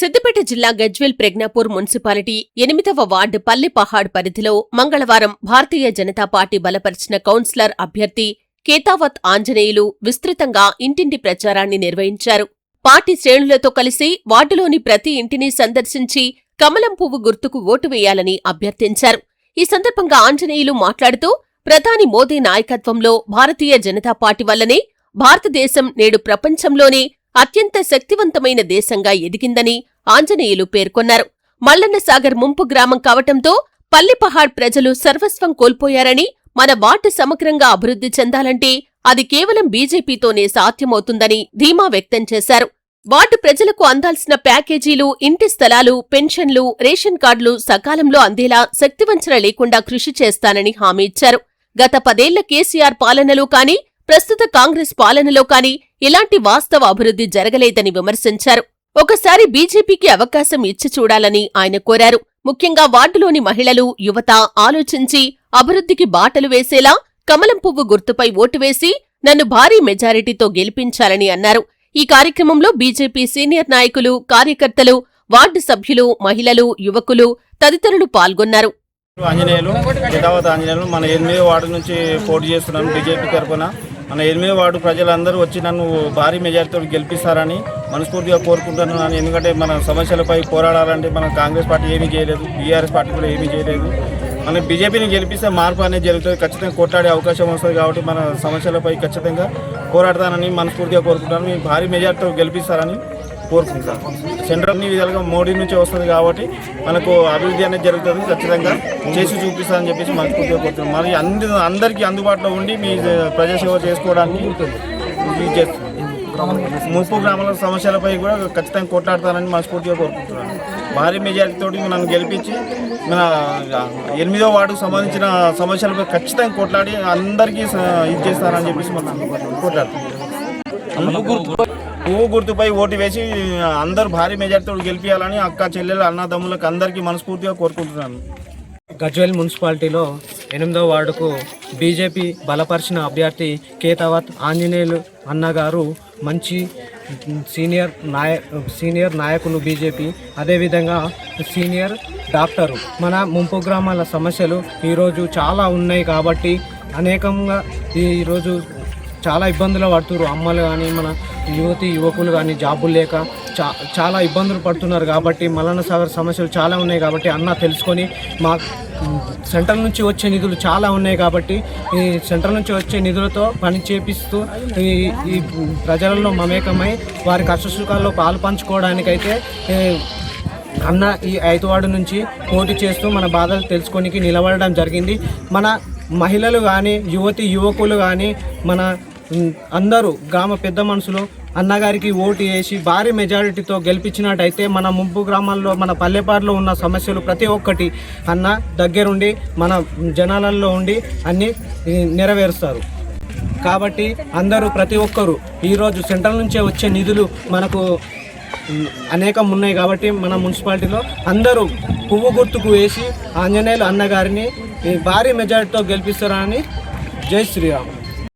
సిద్దిపేట జిల్లా గజ్వేల్ ప్రజ్ఞాపూర్ మున్సిపాలిటీ ఎనిమిదవ వార్డు పల్లె పహాడ్ పరిధిలో మంగళవారం భారతీయ జనతా పార్టీ బలపరిచిన కౌన్సిలర్ అభ్యర్థి కేతావత్ ఆంజనేయులు విస్తృతంగా ఇంటింటి ప్రచారాన్ని నిర్వహించారు. పార్టీ శ్రేణులతో కలిసి వార్డులోని ప్రతి ఇంటిని సందర్శించి కమలం పువ్వు గుర్తుకు ఓటు వేయాలని అభ్యర్థించారు. ఈ సందర్భంగా ఆంజనేయులు మాట్లాడుతూ ప్రధాని మోదీ నాయకత్వంలో భారతీయ జనతా పార్టీ వల్లనే భారతదేశం నేడు ప్రపంచంలోనే అత్యంత శక్తివంతమైన దేశంగా ఎదిగిందని ఆంజనేయులు పేర్కొన్నారు. మల్లన్నసాగర్ ముంపు గ్రామం కావటంతో పల్లిపహాడ్ ప్రజలు సర్వస్వం కోల్పోయారని మన వార్డు సమగ్రంగా అభివృద్ధి చెందాలంటే అది కేవలం బీజేపీతోనే సాధ్యమవుతుందని ధీమా వ్యక్తం చేశారు. వార్డు ప్రజలకు అందాల్సిన ప్యాకేజీలు ఇంటి స్థలాలు పెన్షన్లు రేషన్ కార్డులు సకాలంలో అందేలా శక్తివంచన లేకుండా కృషి చేస్తానని హామీ ఇచ్చారు. గత పదేళ్ళ కేసీఆర్ పాలనలో కానీ ప్రస్తుత కాంగ్రెస్ పాలనలో కాని ఇలాంటి వాస్తవ అభివృద్ధి జరగలేదని విమర్శించారు. ఒకసారి బీజేపీకి అవకాశం ఇచ్చి చూడాలని ఆయన కోరారు. ముఖ్యంగా వార్డులోని మహిళలు యువత ఆలోచించి అభివృద్ధికి బాటలు వేసేలా కమలం పువ్వు గుర్తుపై ఓటు వేసి నన్ను భారీ మెజారిటీతో గెలిపించాలని అన్నారు. ఈ కార్యక్రమంలో బీజేపీ సీనియర్ నాయకులు కార్యకర్తలు వార్డు సభ్యులు మహిళలు యువకులు తదితరులు పాల్గొన్నారు. ఆంజనేయులు ఆంజనేయులు మన ఎనిమిది వార్డు నుంచి పోటీ చేస్తున్నాను బీజేపీ తరఫున. మన ఎనిమిది వార్డు ప్రజలందరూ వచ్చి నన్ను భారీ మెజార్టీతో గెలిపిస్తారని మనస్ఫూర్తిగా కోరుకుంటున్నాను. ఎందుకంటే మన సమస్యలపై పోరాడాలంటే మన కాంగ్రెస్ పార్టీ ఏమీ చేయలేదు బీఆర్ఎస్ పార్టీ కూడా ఏమీ చేయలేదు. మన బీజేపీని గెలిపిస్తే మార్పు అనేది జరుగుతుంది. ఖచ్చితంగా కొట్లాడే అవకాశం వస్తుంది కాబట్టి మన సమస్యలపై ఖచ్చితంగా పోరాడతానని మనస్ఫూర్తిగా కోరుకుంటాను భారీ మెజార్టీతో గెలిపిస్తారని కోరుకుంటాను సెంట్రల్ అన్ని విధాలుగా మోడీ నుంచి వస్తుంది కాబట్టి మనకు అభివృద్ధి అనేది జరుగుతుంది ఖచ్చితంగా. చేసి చూపిస్తారని చెప్పేసి మనస్ఫూర్తిగా కోరుతున్నాం మరి అంది అందరికీ అందుబాటులో ఉండి మీ ప్రజాసేవ చేసుకోవడానికి ఇది చేస్తుంది. ముప్పు గ్రామాల సమస్యలపై కూడా ఖచ్చితంగా కొట్లాడతానని మనస్ఫూర్తిగా కోరుకుంటున్నాను. భారీ మెజారిటీతో నన్ను గెలిపించి మన ఎనిమిదో వార్డుకు సంబంధించిన సమస్యలపై ఖచ్చితంగా కొట్లాడి అందరికీ ఇది చేస్తానని చెప్పేసి మనం కొట్లాడుతున్నాం పువ్వు గుర్తుపై ఓటు వేసి అందరూ భారీ మెజార్టీతో గెలిపించాలని అక్క చెల్లెలు అన్నదమ్ములకు అందరికీ మనస్ఫూర్తిగా కోరుకుంటున్నాను. గజ్వేల్ మున్సిపాలిటీలో ఎనిమిదో వార్డుకు బీజేపీ బలపరిచిన అభ్యర్థి కేతావత్ ఆంజనేయులు అన్నగారు మంచి సీనియర్ నాయ సీనియర్ నాయకులు బీజేపీ అదేవిధంగా సీనియర్ డాక్టరు. మన ముంపు గ్రామాల సమస్యలు ఈరోజు చాలా ఉన్నాయి కాబట్టి అనేకంగా ఈరోజు చాలా ఇబ్బందులు పడుతున్నారు అమ్మలు కానీ మన యువతి యువకులు కానీ జాబులు లేక చా చాలా ఇబ్బందులు పడుతున్నారు కాబట్టి మల్లన్న సాగర్ సమస్యలు చాలా ఉన్నాయి కాబట్టి అన్న తెలుసుకొని మా సెంట్రల్ నుంచి వచ్చే నిధులు చాలా ఉన్నాయి కాబట్టి ఈ సెంట్రల్ నుంచి వచ్చే నిధులతో పని చేపిస్తూ ఈ ఈ ప్రజలలో మమేకమై వారి కష్టసుఖాల్లో పాలు పంచుకోవడానికైతే అన్న ఈ ఐదు వార్డు నుంచి పోటీ చేస్తూ మన బాధలు తెలుసుకోనికి నిలబడడం జరిగింది. మన మహిళలు కానీ యువతి యువకులు కానీ మన అందరూ గ్రామ పెద్ద మనుషులు అన్నగారికి ఓటు వేసి భారీ మెజారిటీతో గెలిపించినట్టయితే మన ముంపు గ్రామాల్లో మన పల్లెపాడులో ఉన్న సమస్యలు ప్రతి ఒక్కటి అన్న దగ్గరుండి మన జనాలలో ఉండి అన్నీ నెరవేరుస్తారు. కాబట్టి అందరూ ప్రతి ఒక్కరూ ఈరోజు సెంట్రల్ నుంచే వచ్చే నిధులు మనకు అనేకం ఉన్నాయి కాబట్టి మన మున్సిపాలిటీలో అందరూ పువ్వు గుర్తుకు వేసి ఆంజనేయులు అన్నగారిని భారీ మెజారిటీతో గెలిపిస్తారని జై శ్రీరామ్.